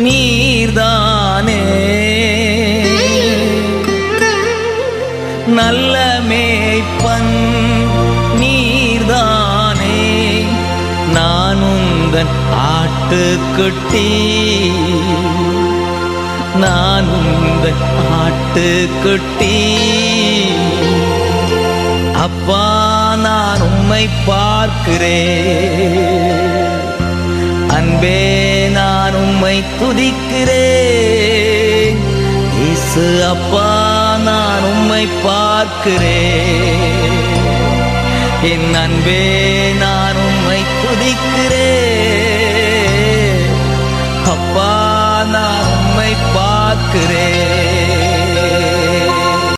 நீர்தானே? நல்ல மேய்ப்பன் நீர்தானே? நானுந்தன் ஆட்டுக்குட்டி. நானுந்தன் ஆட்டுக்குட்டி. அப்பா நான் உம்மை பார்க்கிறேன். அன்பே உம்மை துதிக்கிறேன். இசு அப்பா நான் உம்மை பார்க்கிறேன். என் அன்பே நான் உம்மை துதிக்கிறேன். அப்பா நான் உம்மை பார்க்கிறேன்